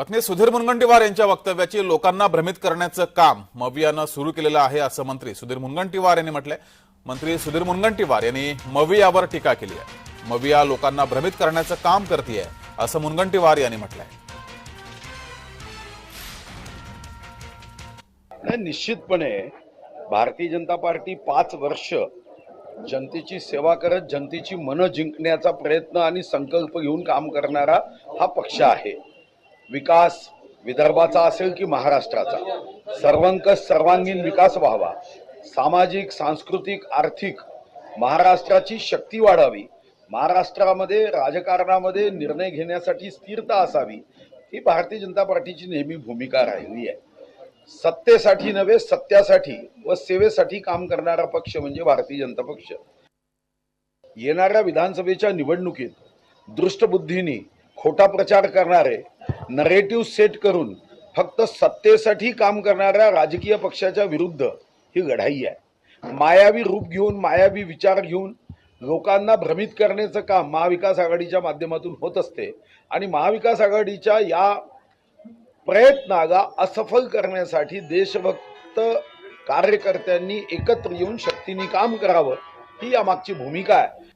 पत्नी सुधीर मुनगंटीवार यांच्या वक्तव्याची लोकांना भ्रमित करण्याचं काम मवियानं सुरू केलेलं आहे असं मंत्री सुधीर मुनगंटीवार यांनी म्हटलंय. मंत्री सुधीर मुनगंटीवार यांनी मवियावर टीका केली आहे. मविया लोकांना भ्रमित करण्याचं काम करते असं मुनगंटीवार यांनी म्हटलंय. निश्चितपणे भारतीय जनता पार्टी पाच वर्ष जनतेची सेवा करत जनतेची मनं जिंकण्याचा प्रयत्न आणि संकल्प घेऊन काम करणारा हा पक्ष आहे. विकास विदर्भाचा असेल की महाराष्ट्राचा? सर्वंकष सर्वांगीण विकास व्हावा. सामाजिक सांस्कृतिक आर्थिक महाराष्ट्राची शक्ती वाढावी. महाराष्ट्रामध्ये राजकारणामध्ये निर्णय घेण्यासाठी स्थिरता असावी. ही भारतीय जनता पार्टीची नेहमी भूमिका राहिली आहे. सत्तेसाठी नव्हे सत्यासाठी व सेवेसाठी काम करणारा पक्ष म्हणजे भारतीय जनता पक्ष. येणाऱ्या विधानसभेच्या निवडणुकीत दृष्टबुद्धीनी खोटा प्रचार करणारे नरेटिव्ह सेट करून फक्त सत्तेसाठी काम करणाऱ्या राजकीय पक्षाच्या विरुद्ध ही लढाई आहे. मायावी रूप घेऊन मायावी विचार घेऊन लोकांना भ्रमित करण्याचं काम महाविकास आघाडीच्या माध्यमातून होत असते आणि महाविकास आघाडीच्या या प्रयत्नाला असफल करण्यासाठी देशभक्त कार्यकर्त्यांनी एकत्र येऊन शक्तीने काम करावं ही यामागची भूमिका आहे.